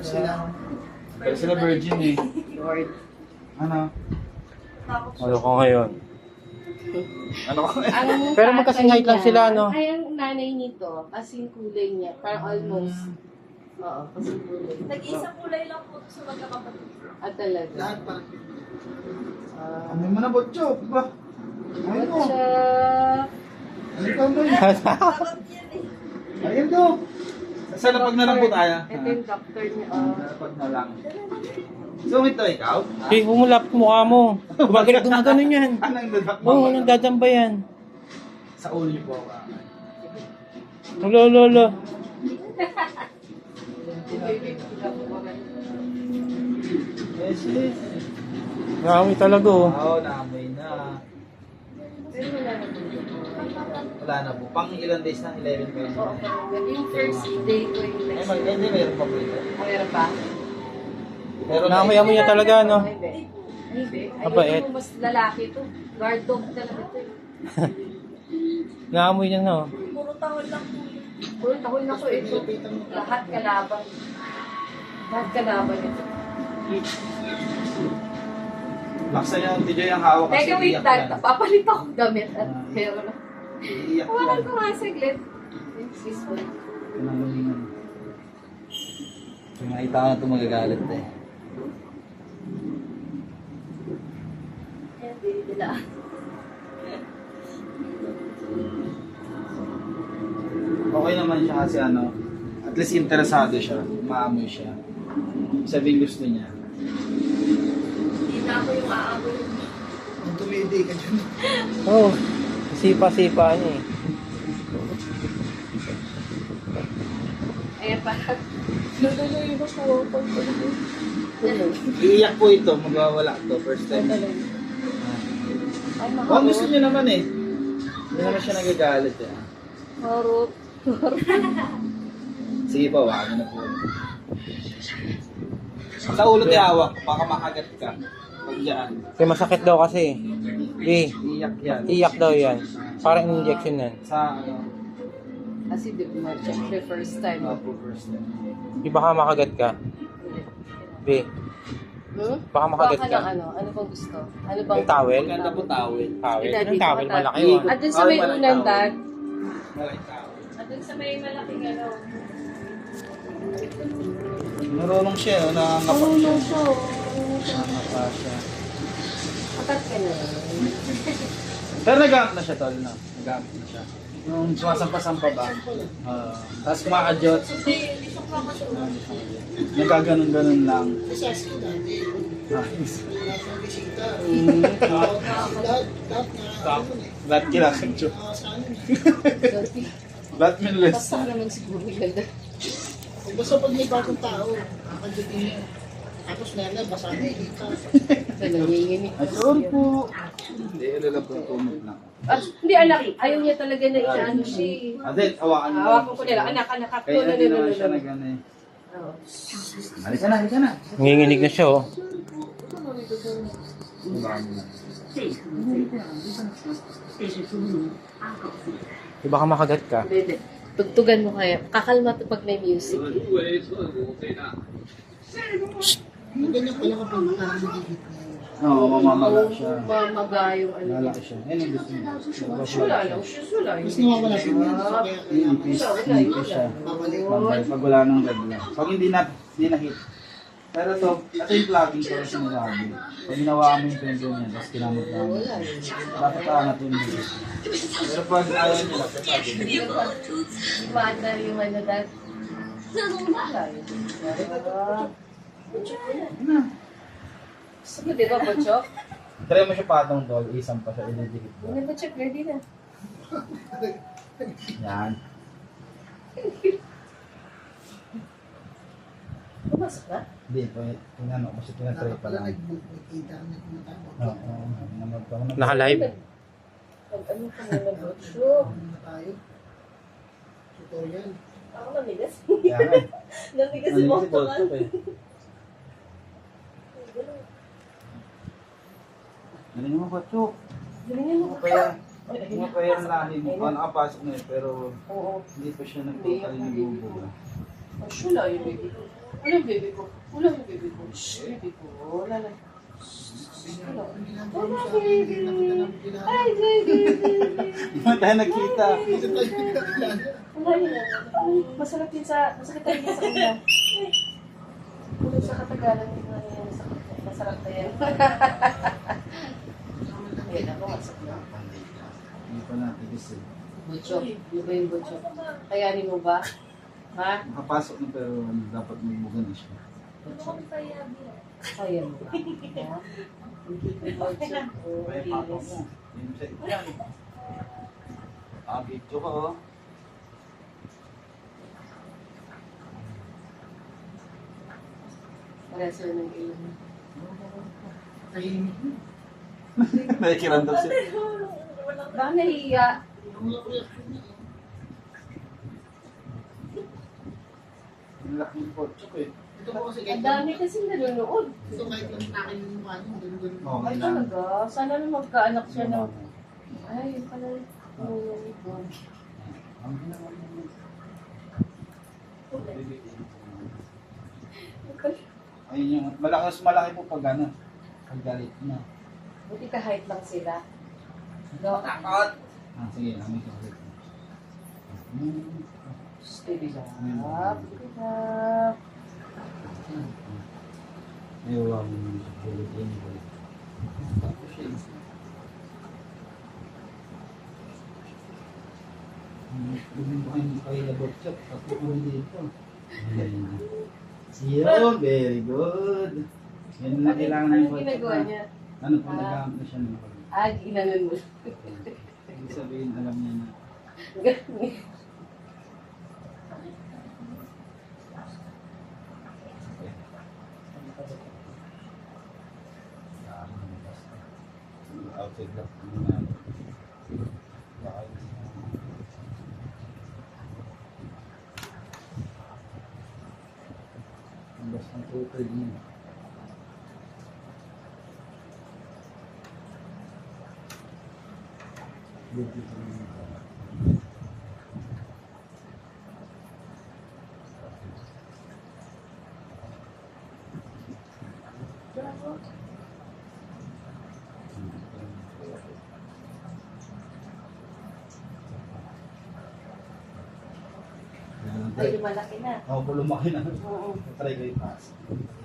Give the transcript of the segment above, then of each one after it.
Sila. Pero sila virgin eh. Lord. Ano? Ano ko ngayon? Ano ko? Ang Pero magkasing height lang sila, no? Ay, ang nanay nito, kasing kulay niya. Parang almost. Oo, kasing kulay. Nag-isa kulay lang po sa magkakapatid. Ah, talaga. Lahat pa. Ah, Ano mo na, Botcho? Ba? Ayun mo. Up? Ano ka mo? Eh. Ayun do. Saan na pag na lang po tayo? Ito yung doctor niya. Oh. Pag na lang. So, ito ikaw? Eh, humulap mukha mo. Gumagalit, gumagano yan. Anong dadak Oo, oh, anong dadamba yan? Sa ulo po ako. Lolo, lolo. Yes, yes. Nakami talaga oh. Oo, naamoy na. Pero wala na po. Wala na po. Pang ilang days na? 11 pa yun. Oo, yung first day ko yung Ay, next mag- hindi, meron pa po ito. Ah, meron pa? Pero Naamoy-amoy niya talaga, no? Hindi. Hindi. Ay, Mabait. ito mas lalaki to. Guard dog talaga to. eh. Naamoy niya no. Puro tahol lang po yun. Puro tahol na ko ito. Lahat kalaban. Lahat kalaban ito. Laksa niya, hindi niya yung hawak kasi Teka, wait iiyak lang. yan. Papalit ako gamit at pero na. Iiyak yan. ko nga saglit. Excuse me. Pinangalingan. Kung nakita ko na ito magagalit eh. Ayan. Okay naman siya kasi ano, at least interesado siya, maamoy siya. Sabihin gusto niya. Ako yung aamoy. Ang tumidi ka dyan. Oo. Oh, sipa-sipa niya eh. Ayan pa. Lululo yung makuha ko. Iiyak po ito, magwawala to, first time. Ay. Oh, gusto niya naman eh. Hindi naman siya nagagalit eh. Harot. Sige pa, wag na po. Sa ulo ti hawak, baka makagat ka. Pag dyan. Kasi masakit daw kasi. Eh, Iiyak yan. iyak daw yan. Parang injection yan. Sa ano, Kasi di ba siya first time. po first time. Di baka makagat ka. Be, Hmm? baka makagat Baka ka. ng ano? Ano bang gusto? Ano bang... Yung towel? Maganda po towel. Towel? Daddy, Anong towel? baka- Malaki yun. At dun sa Ay, may walang unang dad, Malay towel. at dun sa may malaking ano, Marunong siya, oh, nangangapak siya. Marunong siya. Siya. Atat ka na. Pero nag-amp na siya, tol, no? Nag-amp na siya. Yung sumasampa-sampa ba? Uh, tapos hindi siya makakatulog. Nagkaganon-ganon lang. Kasi asin dati. Nice. Lahat, na. ano eh. Lahat minless. Basta naman siguro. Kung basta pag may bagong tao, kakadyotin niya. Tapos nana, basa na. Sa nanginginig. Ay, sorry po. Hindi, ilala po tumot lang. Ah, hindi anak, ayaw niya talaga na inaano siya. eh. Ate, hawakan mo. Hawakan ko nila, anak, anak, ako. Kaya hindi naman siya no. nag ano eh. Oo. Halika na, halika na. Nanginginig na siya oh. Na. Di baka makagat ka. Hindi. Tugtugan mo kaya. Kakalma to pag may music. Yung ganyan pala kapag parang nagigit na. Oo, mamamala siya. Mamaga yung ano. Lalaki siya. Yan ang gusto niya. Wala lang, siya wala. Tapos nawawala si Mel. So kaya kaya Ipis, ipis siya. Babay pag wala nang red lang. Pag hindi na, hindi na hit. Pero to, ito yung plugging ko kasi sinasabi. Pag ginawa mo yung pendulum niya, tapos kinamot na mo. Yun. Dapat aangat yung dito. Pero pag ayaw nila, kapag Mata yung ano dad. Wala yun. Ah. na. Sige, di ba, Bochok? Try mo siya patong tol, isang pa siya, ididikit ko. Hindi, Bochok, ready na. Yan. Pumasok na? Hindi, po, tinanong ko kasi tinatry pa lang. nag-kita na tumatawag. Oo, namag pa ako. Naka-live. Pag ano ka muna, Bochok? Ano na tayo? Tutorial. Ako namigas. Namigas Ano yung Bochok. Bochok eh. Galing mo, Bochok. Galingan mo. Ano pa yan? Ano pa yan lahi mo? Paano nakapasok na eh, pero Oo. hindi pa siya nagtotally nabubuga. Oh, sure lang yun, baby. Wala yung baby ko. Wala yung baby ko. Baby ko. Wala na. Wala. Wala, baby. Ay, baby. Di ba tayo nagkita? Wala yun. Masarap yun sa, masarap tayo yun sa kanya. Wala sa katagalan yun Masarap na yan. Ayan ako, masarap na. Hindi pa natin kasi. Butcho. Yung ba yung butcho? Kayanin mo ba? Ha? Makapasok na pero ano, dapat may bugan na siya. Kaya mo ba? Ha? Hindi ko butcho. Oh, May papa mo. Yun siya. Yan. Ah, video ko oh. Sila ng ilong. Tahimik mo. Nakikiramdam siya. Baka nahiya. Niya. Ang laki ng kotse ko eh. Ito po kasi Ang dami kasi nanonood. Ito kahit lang takin yung mukha niyo. Ganun ganun. Oo. Ay talaga, sana na magkaanak siya ng... Ay, yun pala. Oh, Ang ginawa. Ayun yung, malakas malaki po pag ano, pag galit na. Buti kahit lang sila. No? Ah, sige, ko. Hmm. Steady lang. Yun. galit. Tapos siya. Hmm, Gawin ko kayo kay labot shop. Tapos ko dito. Yun, very good. Yan na kailangan ng Ano workshop ginagawa na. niya? Ano Ah. nag-aamp na siya ng Ah, ginanon mo. Ibig sabihin, alam niya na. Outside lang. Ay, lumalaki na. Po lumaki na. Oo. Try ko i-pass. Two-year-old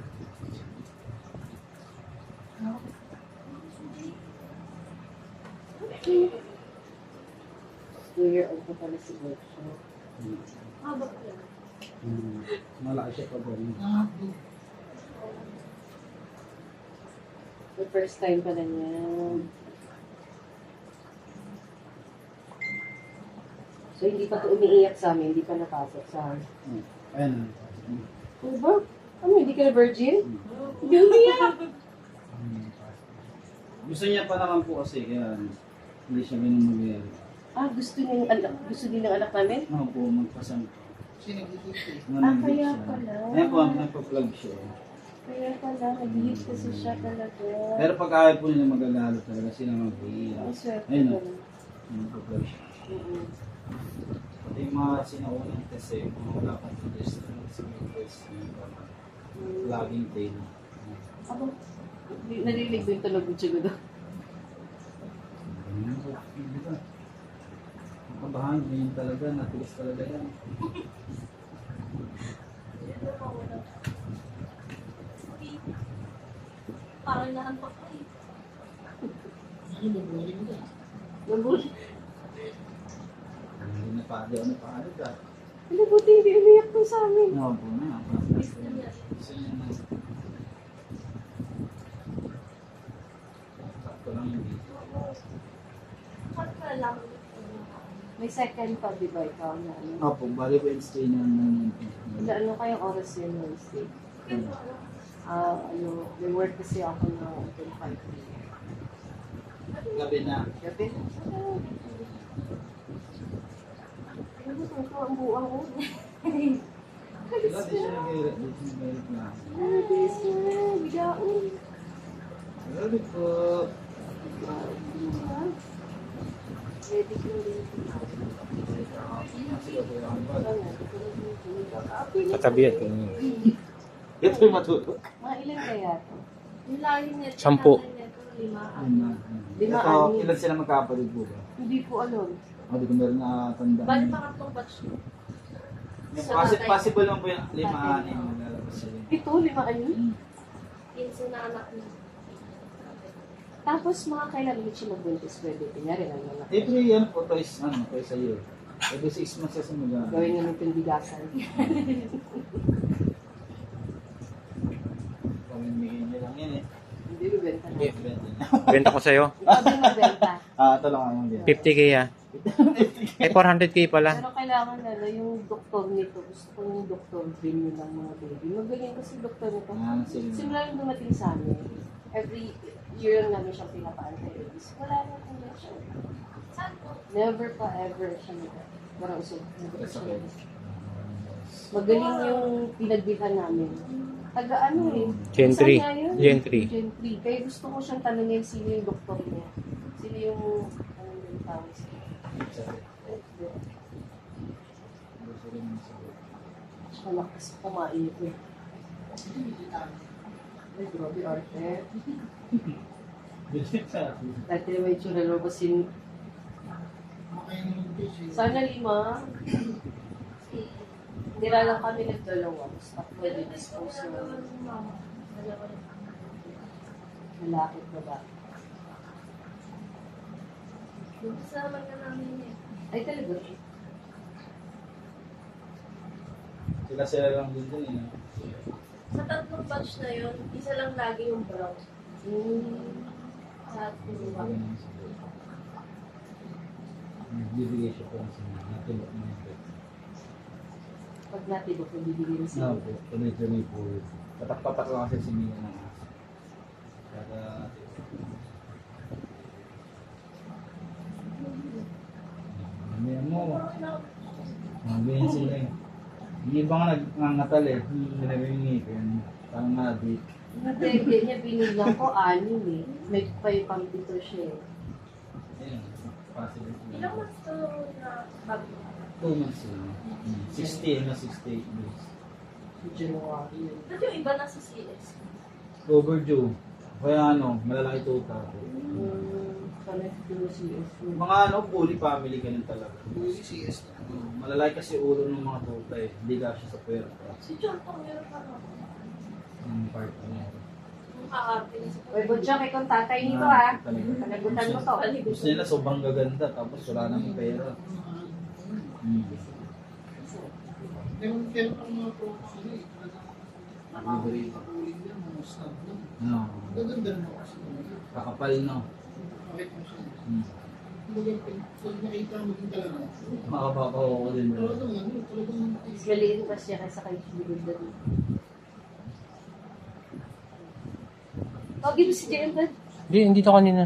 pala si Butcho. Hmm. Malaki siya pa doon. Ah, The first time pala niya. So, hindi pa to umiiyak sa amin, hindi pa napasok sa amin. Hmm. Ayan. Ano ba? Ano, hindi ka na virgin? Hindi umiiyak! Hmm. Gusto niya pa naman po kasi kaya hindi siya mag Ah, gusto yung anak, gusto din ng anak namin? Ako po magpasang. Ah, kaya pala. Ayan po, nagpa-plug siya. Kaya pala, nag-hit kasi siya talaga. Pero pag ayaw po niya magagalo talaga, sila swerte Ayun ko. o. Nagpa-plug siya. Pati yung mga sinaunang kasi, mga wala pang progesterone, sa mga yung parang vlogging tail. Ako, narinig ko yung tunog ng tiyo doon. Ganun po. Makabahan, ganyan talaga, natigas talaga yan. Parang nahantok ko eh. Ano ba, boring ka? Nabuti. Hindi na pa, di ako napaalag ah. Nabuti, hindi umiyak ko sa amin. Oo po na. Gusto niya na. Sakto 22nd pa, di ba ikaw na ano? Opo, bali Wednesday na naman. Wala, ano kayong oras yun Wednesday? Ah, ano, may work kasi ako na until 5 Gabi na. Gabi na. Ano ba ito? Ang buwang ko. Alis na. Alis na. Bidaon. Alis po. Alis na. Ready ko rin. Ano, Katabi at kanina. Ito yung matulog. Mga ilan kaya to? Yung lagi nito. Sampu. nito, Lima. Lima. Lima, Ito, anim. ilan sila magkapatid po ba? Hindi ko alam. O, di ko meron na tanda. Bali pangatlong batch. Possible, possible lang po yung lima, anim. Lalabas sila. Ito, lima ano? Hmm. 15 na anak niya. Tapos mga kailan ulit siya magbuntis pwede. Kunyari, nanganak. Every ano po, twice, ano, twice a year. Every six months kasi mag Gawin nga nitong bigasan. Pamimigay niya lang yan eh. Hindi, bibenta na. Hindi. Benta niya. Benta ko sa'yo. Ikaw din magbenta. Ah, ito lang ang yan. 50k ah. Eh, 400k pala. Pero kailangan na na yung doktor nito. Gusto ko yung doktor din yun ng mga baby. Magaling kasi doktor nito. Ah, sige. Simula yung dumating sa amin, every year lang namin siyang pinapa-antibiotics. Wala na kung siya. Never pa ever siya Parang usog. Magaling yung pinagbilhan namin. Taga ano eh. Gen Saan 3. nga yun? Gen 3. Gen 3. Kaya gusto ko siyang tanongin sino yung doktor niya. Sino yung, ano yung tawag siya. Malakas kumain ito eh. Ay, grabe arte. Dati may tsura lobasin. Makaya naman fish eh. Sana lima. Na lang kami nagdalawa. Basta pwede dispose rin. lalaki at babae. Buntis na naman namin eh. Ay, talaga. Sila sila lang din dun eh. Sa tatlong batch na yun, isa lang lagi yung brown. Hmm. Sa dalawa. Bibigay siya po sa mga natulog na ito. Pag natin ko bibigyan No sa po, tuloy-tuloy po. Patak-patak lang kasi si Mia aso. Kaya, Mia mo, mga sila eh. Yung iba nga nagngangatal eh, hindi na yung ngipin. Parang nabit. Hindi, hindi niya binigyan ko anim eh. May five pampito siya eh. Ayun, possible. Ilang months to na bago? Two months yun. Hmm, 60 na 68 days. Sa January. Ba't yung iba nasa CS? Overdue. Kaya ano, malalaki tuta po. Hmm, connect to CS. Mga ano, bully family ganun talaga. Uy, CS na. Malalaki kasi ulo ng mga tuta eh. Hindi ka siya sa puwerta. Si John Tong meron pa no? Yung part niya. Niya Oy, Butchok, ikaw ang tatay nito ah. Panagutan mo to. Gusto nila sobrang gaganda tapos wala nang pera. Hmm. Meron meron pang mga pro ano eh. Nakakuli pakuling yan, mga lang. No. Gaganda rin ako kasi. Kakapal no. Hmm. Nakita mo din talaga. Makapapako ko din. bro. Talagang ano, talagang Mas maliit pa siya kaysa kay Judith dati. Tawagin mo si JM Dad. Hindi, hindi to kanina.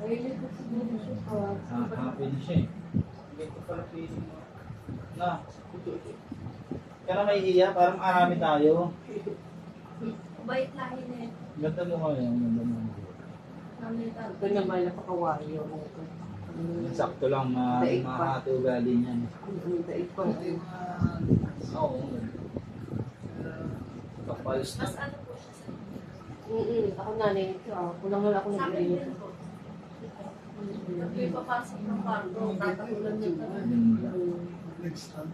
Ayun ko siguro siya sa Ah, happy na siya eh. Hindi ko pala feeling mo. Na. Kaya may hiya, parang marami tayo. Bait lahi na yun. Ganda mo kayo, ganda mo. Namin tayo. Ito naman napakawayo. Sakto lang na Daig pa. mahati ugali niyan. Ang daig pa. Oo. Kapalos na. Mas ano po siya sa Mm Ako nanay nito ah. Kulang wala ako Sa akin nag-iinit. din po. Pag may papasok ng parto, tatakulan niya talaga. Ganda. Next time.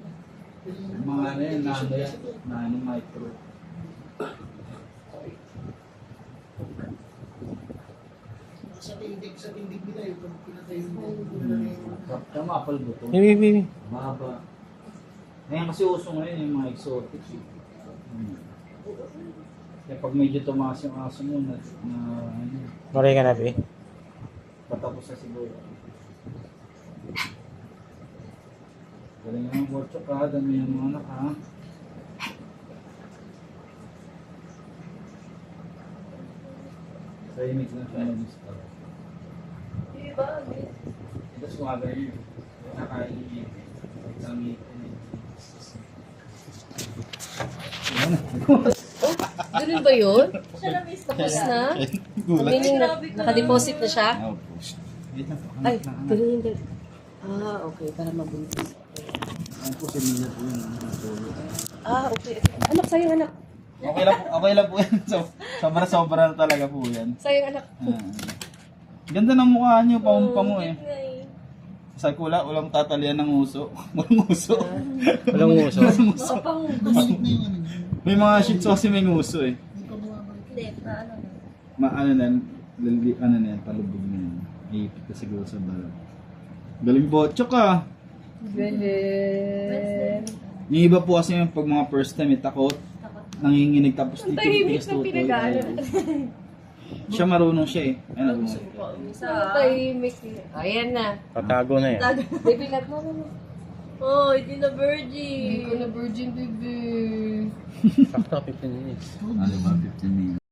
Mga ano yan, nano yan, nano micro. Sa tindig, sa tindig nila yung pag pinatay yung yung Tama, apple buto. Bibi, bibi. Mahaba. Ngayon kasi uso ngayon yung mga exotics. eh. Hmm. Kaya pag medyo tumaas yung aso mo na, na ano, Maray ka na, patapos na siguro. Galing naman, Borcho ka, dami yung mga anak ha. Tahimik lang siya ng gusto. Diba? Tapos gumagano yun. Nakain niya. Isang ngipin. Yan. Ganun ba yun? Siya na miss Tapos na? Gulat. Meaning na, nakadeposit na siya? Po. Ay, na, ganun yung. Ah, okay. Para mabuntis. Po si po natulog. Ah, okay. Anak, sayang anak. Okay lang po, okay lang po yan. So, sobra-sobra na talaga po yan. Sayang anak. Ah. Ganda ng mukha niyo, pango eh. Sa kula, walang tatalian ng uso. Walang uso. Walang uso. Bumalik na yung ano. May mga shih tzu kasi may nguso eh. Hindi pa bumabalik. Hindi, na. Ma ano na, lali, ano na yan, palubog na yan. Iipit ka siguro sa balat. Galing botcho ka. Galing. Yung iba po kasi yung pag mga first time, may takot. Nanginginig tapos Ang dito tahimik na tutoy. pinag-aaral. Siya marunong siya eh. Ano mo? Isa. Tahimik. Ayan na. Tatago na yan. Baby, cut mo. Oh, hindi na Hindi virgin. ko na virgin, baby. Sakto, 15 minutes. Ano ba, 15 minutes.